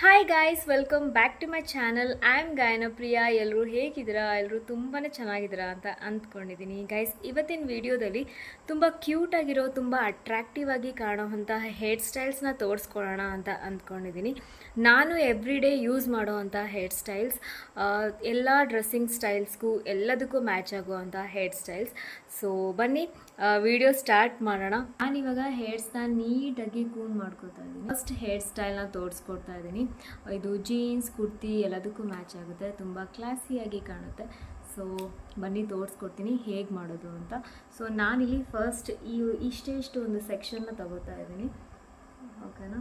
Hi guys welcome back to my channel I am Gayana Priya ಎಲ್ಲರೂ ಹೇಗಿದ್ದೀರಾ? ಎಲ್ಲರೂ ತುಂಬಾ ಚೆನ್ನಾಗಿದ್ದೀರಾ ಅಂತ ಅಂದ್ಕೊಂಡಿದ್ದೀನಿ. ಗೈಸ್ ಇವತ್ತಿನ ವಿಡಿಯೋದಲ್ಲಿ ತುಂಬ ಕ್ಯೂಟಾಗಿರೋ ತುಂಬ ಅಟ್ರಾಕ್ಟಿವ್ ಆಗಿ ಕಾಣೋವಂತಹ ಹೇರ್ ಸ್ಟೈಲ್ಸ್ನ ತೋರಿಸ್ಕೊಳ್ಳೋಣ ಅಂತ ಅಂದ್ಕೊಂಡಿದ್ದೀನಿ. ನಾನು ಎವ್ರಿ ಡೇ ಯೂಸ್ ಮಾಡೋವಂಥ ಹೇರ್ ಸ್ಟೈಲ್ಸ್ ಎಲ್ಲ ಡ್ರೆಸ್ಸಿಂಗ್ ಸ್ಟೈಲ್ಸ್ಗೂ ಎಲ್ಲದಕ್ಕೂ ಮ್ಯಾಚ್ ಆಗುವಂಥ ಹೇರ್ ಸ್ಟೈಲ್ಸ್ ಸೊ ಬನ್ನಿ ವಿಡಿಯೋ ಸ್ಟಾರ್ಟ್ ಮಾಡೋಣ. ನಾನಿವಾಗ ಹೇರ್ಸ್ನ ನೀಟಾಗಿ ಕೂನ್ ಮಾಡ್ಕೋತಾ ಇದ್ದೀನಿ. ಫಸ್ಟ್ ಹೇರ್ ಸ್ಟೈಲ್ನ ತೋರಿಸ್ಕೊಡ್ತಾ ಇದ್ದೀನಿ. ಇದು ಜೀನ್ಸ್ ಕುರ್ತಿ ಎಲ್ಲದಕ್ಕೂ ಮ್ಯಾಚ್ ಆಗುತ್ತೆ. ತುಂಬ ಕ್ಲಾಸಿಯಾಗಿ ಕಾಣುತ್ತೆ. ಸೊ ಬನ್ನಿ ತೋರಿಸ್ಕೊಡ್ತೀನಿ ಹೇಗೆ ಮಾಡೋದು ಅಂತ. ಸೊ ನಾನಿಲ್ಲಿ ಫಸ್ಟ್ ಈ ಇಷ್ಟೇ ಇಷ್ಟು ಒಂದು ಸೆಕ್ಷನ್ನ ತಗೋತಾ ಇದ್ದೀನಿ. ಓಕೆನಾ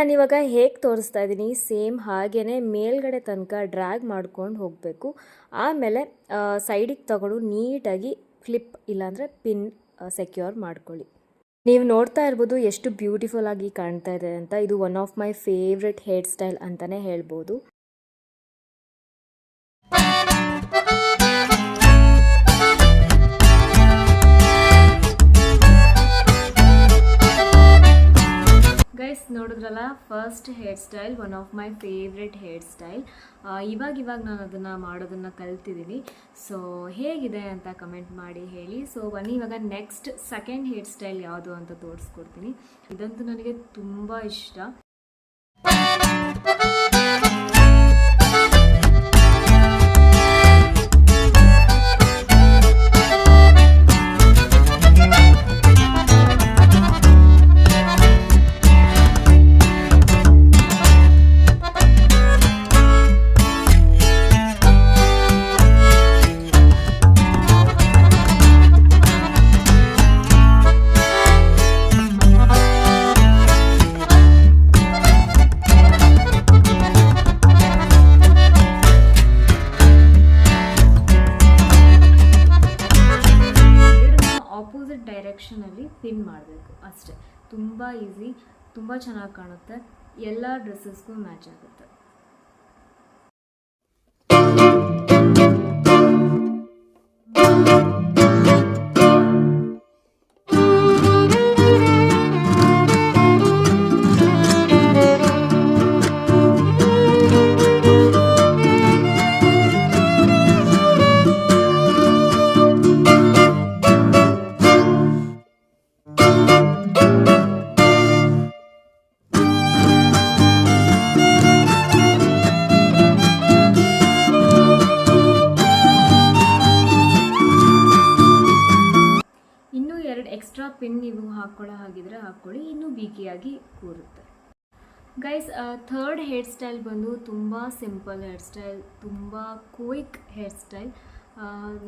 ಗೈಸ್ ನಾನು ಇವಾಗ ಹೇಗೆ ತೋರಿಸ್ತಾ ಇದ್ದೀನಿ, ಸೇಮ್ ಹಾಗೇ ಮೇಲ್ಗಡೆ ತನಕ ಡ್ರ್ಯಾಗ್ ಮಾಡ್ಕೊಂಡು ಹೋಗಬೇಕು. ಆಮೇಲೆ ಸೈಡಿಗೆ ತಗೊಂಡು ನೀಟಾಗಿ ಫ್ಲಿಪ್ ಇಲ್ಲಾಂದರೆ ಪಿನ್ ಸೆಕ್ಯೂರ್ ಮಾಡ್ಕೊಳ್ಳಿ. ನೀವು ನೋಡ್ತಾ ಇರ್ಬೋದು ಎಷ್ಟು ಬ್ಯೂಟಿಫುಲ್ ಆಗಿ ಕಾಣ್ತಾ ಇದೆ ಅಂತ. ಇದು one of my favourite hair style ಅಂತಲೇ ಹೇಳ್ಬೋದು. ನೋಡಿದ್ರಲ್ಲ first hair style one of my favourite hair style ಇವಾಗ ಇವಾಗ ನಾನು ಅದನ್ನು ಮಾಡೋದನ್ನು ಕಲ್ತಿದ್ದೀನಿ ಸೊ ಹೇಗಿದೆ ಅಂತ ಕಮೆಂಟ್ ಮಾಡಿ ಹೇಳಿ. ಸೊ ಬನ್ನಿ, ಇವಾಗ ನೆಕ್ಸ್ಟ್ ಸೆಕೆಂಡ್ ಹೇರ್ ಸ್ಟೈಲ್ ಯಾವುದು ಅಂತ ತೋರಿಸ್ಕೊಡ್ತೀನಿ. ಇದಂತೂ ನನಗೆ ತುಂಬ ಇಷ್ಟ. ಆಪೋಸಿಟ್ ಡೈರೆಕ್ಷನಲ್ಲಿ ಪಿನ್ ಮಾಡಬೇಕು ಅಷ್ಟೇ. ತುಂಬ ಈಸಿ ತುಂಬ ಚೆನ್ನಾಗಿ ಕಾಣುತ್ತೆ. ಎಲ್ಲ ಡ್ರೆಸ್ಸಸ್ಗೂ ಮ್ಯಾಚ್ ಆಗುತ್ತೆ. ನೀವು ಹಾಕ್ಕೊಳ್ಳೋ ಹಾಗಿದ್ರೆ ಹಾಕ್ಕೊಳ್ಳಿ ಇನ್ನೂ ಬೀಕಿಯಾಗಿ ಕೂರುತ್ತೆ. ಗೈಸ್ ಥರ್ಡ್ ಹೇರ್ ಸ್ಟೈಲ್ ಬಂದು ತುಂಬ ಸಿಂಪಲ್ ಹೇರ್ ಸ್ಟೈಲ್ ತುಂಬ ಕ್ವಿಕ್ ಹೇರ್ ಸ್ಟೈಲ್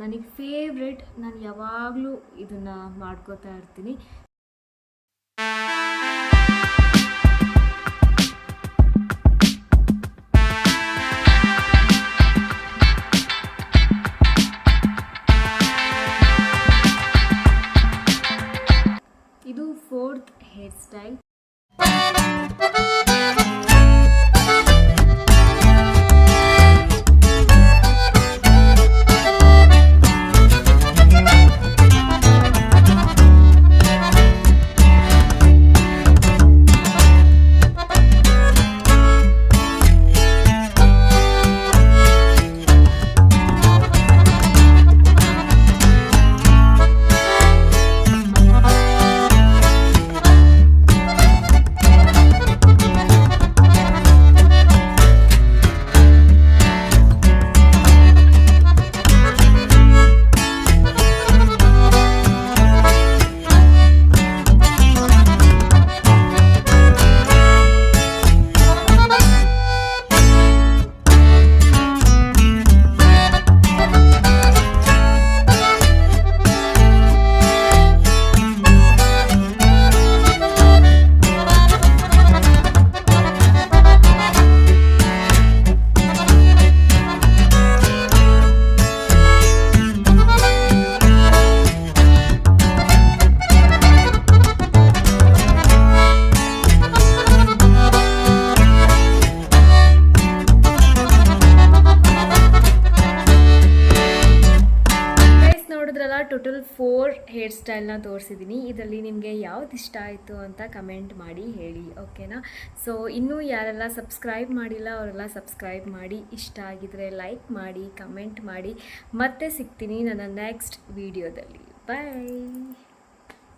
ನನಗೆ ಫೇವ್ರೆಟ್ ನಾನು ಯಾವಾಗಲೂ ಇದನ್ನು ಮಾಡ್ಕೋತಾ ಇರ್ತೀನಿ. ಟೋಟಲ್ ಫೋರ್ ಹೇರ್ ಸ್ಟೈಲ್ನ ತೋರಿಸಿದ್ದೀನಿ ಇದರಲ್ಲಿ ನಿಮಗೆ ಯಾವ್ದು ಇಷ್ಟ ಆಯಿತು ಅಂತ ಕಮೆಂಟ್ ಮಾಡಿ ಹೇಳಿ ಓಕೆನಾ ಸೊ ಇನ್ನೂ ಯಾರೆಲ್ಲ ಸಬ್ಸ್ಕ್ರೈಬ್ ಮಾಡಿಲ್ಲ, ಅವರೆಲ್ಲ ಸಬ್ಸ್ಕ್ರೈಬ್ ಮಾಡಿ. ಇಷ್ಟ ಆಗಿದರೆ ಲೈಕ್ ಮಾಡಿ ಕಮೆಂಟ್ ಮಾಡಿ. ಮತ್ತೆ ಸಿಗ್ತೀನಿ ನನ್ನ ನೆಕ್ಸ್ಟ್ ವಿಡಿಯೋದಲ್ಲಿ ಬಾಯ್